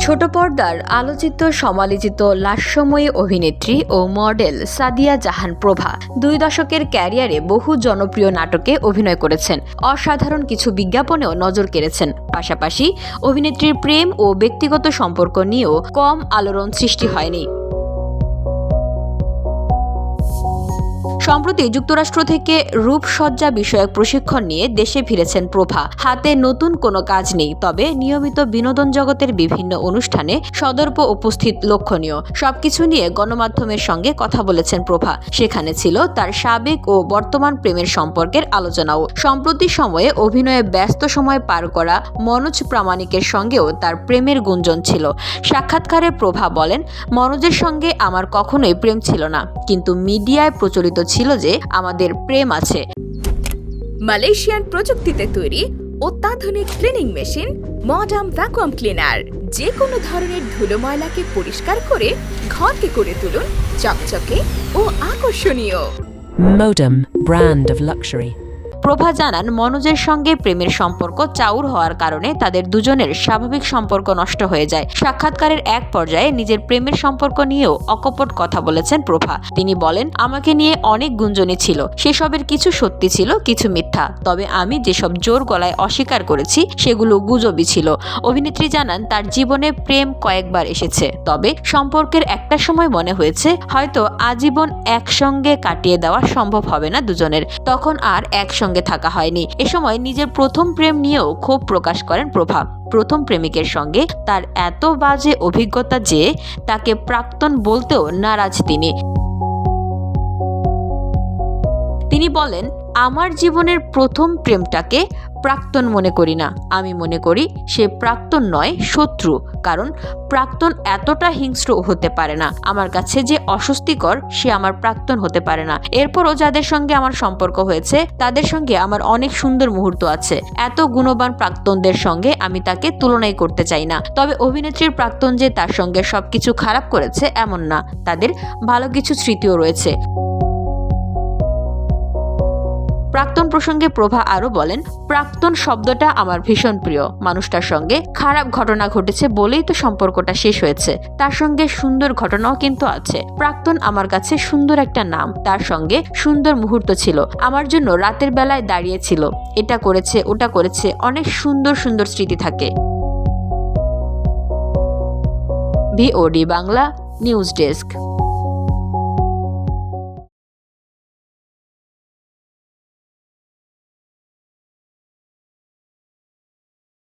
ছোট পর্দার আলোচিত সমালোচিত লাস্যময়ী অভিনেত্রী ও মডেল সাদিয়া জাহান প্রভা দুই দশকের ক্যারিয়ারে বহু জনপ্রিয় নাটকে অভিনয় করেছেন। অসাধারণ কিছু বিজ্ঞাপনেও নজর কেড়েছেন। পাশাপাশি অভিনেত্রীর প্রেম ও ব্যক্তিগত সম্পর্ক নিয়েও কম আলোড়ন সৃষ্টি হয়নি। সম্প্রতি যুক্তরাষ্ট্র থেকে রূপসজ্জা বিষয়ক প্রশিক্ষণ নিয়ে দেশে ফিরেছেন প্রভা। হাতে নতুন কোনো কাজ নেই, তবে নিয়মিত বিনোদন জগতের বিভিন্ন অনুষ্ঠানে সদর্প উপস্থিত লক্ষণীয়। সবকিছু নিয়ে গণমাধ্যমের সঙ্গে কথা বলেছেন প্রভা। সেখানে ছিল তার সাবেক ও বর্তমান প্রেমের সম্পর্কের আলোচনাও। সম্প্রতি সময়ে অভিনয়ে ব্যস্ত সময় পার করা মনোজ প্রামাণিকের সঙ্গেও তার প্রেমের গুঞ্জন ছিল। সাক্ষাৎকারে প্রভা বলেন, মনোজের সঙ্গে আমার কখনোই প্রেম ছিল না, কিন্তু মিডিয়ায় প্রচলিত ছিল যে আমাদের প্রেম আছে মালয়েশিয়ান প্রযুক্তিতে তৈরি অত্যাধুনিক cleaning machine modern vacuum cleaner যে কোনো ধরনের ধুলো ময়লাকে পরিষ্কার করে ঘরকে করে তুলুন চকচকে ও আকর্ষণীয় Modem, brand of luxury. Prabha জানান, মনোজের সঙ্গে প্রেমের সম্পর্ক চাউর হওয়ার কারণে তাদের দুজনের স্বাভাবিক সম্পর্ক নষ্ট হয়ে যায়। সাক্ষাৎকারের এক পর্যায়ে নিজের প্রেমের সম্পর্ক নিয়েও অকপট কথা বলেছেন প্রভা। তিনি বলেন, আমাকে নিয়ে অনেক গুঞ্জনই ছিল। সেসবের কিছু সত্যি ছিল, কিছু মিথ্যা। তবে আমি যেসব জোর গলায় অস্বীকার করেছি, সেগুলো গুজবই ছিল। অভিনেত্রী জানান, তার জীবনে প্রেম কয়েকবার এসেছে। তবে সম্পর্কের একটা সময় মনে হয়েছে, হয়তো আজীবন একসঙ্গে কাটিয়ে দেওয়া সম্ভব হবে না দুজনের। তখন আর একসঙ্গে থাকা হয়নি। এ সময় নিজের প্রথম প্রেম নিয়েও ক্ষোভ প্রকাশ করেন প্রভা। প্রথম প্রেমিকের সঙ্গে তার এত বাজে অভিজ্ঞতা যে তাকে প্রাক্তন বলতেও নারাজ তিনি। তিনি বলেন, আমার জীবনের প্রথম প্রেমটাকে প্রাক্তন মনে করি না। আমি মনে করি সে প্রাক্তন নয়, শত্রু। কারণ প্রাক্তন এতটা হিংস্র হতে পারে না। আমার কাছে যে অস্বস্তিকর, সে আমার প্রাক্তন হতে পারে না। এরপরও যাদের সঙ্গে আমার সম্পর্ক হয়েছে, তাদের সঙ্গে আমার অনেক সুন্দর মুহূর্ত আছে। এত গুণবান প্রাক্তনদের সঙ্গে আমি তাকে তুলনাই করতে চাই না। তবে অভিনেত্রীর প্রাক্তন যে তার সঙ্গে সবকিছু খারাপ করেছে, এমন না। তাদের ভালো কিছু স্মৃতিও রয়েছে। প্রাক্তন প্রসঙ্গে প্রভা আরও বলেন, প্রাক্তন শব্দটা আমার ভীষণ প্রিয়। মানুষটার সঙ্গে খারাপ ঘটনা ঘটেছে বলেই তো সম্পর্কটা শেষ হয়েছে। তার সঙ্গে সুন্দর ঘটনাও কিন্তু আছে। প্রাক্তন আমার কাছে সুন্দর একটা নাম। তার সঙ্গে সুন্দর মুহূর্ত ছিল। আমার জন্য রাতের বেলায় দাঁড়িয়েছিল। এটা করেছে, ওটা করেছে। অনেক সুন্দর সুন্দর স্মৃতি থাকে। VOD Bangla news desk.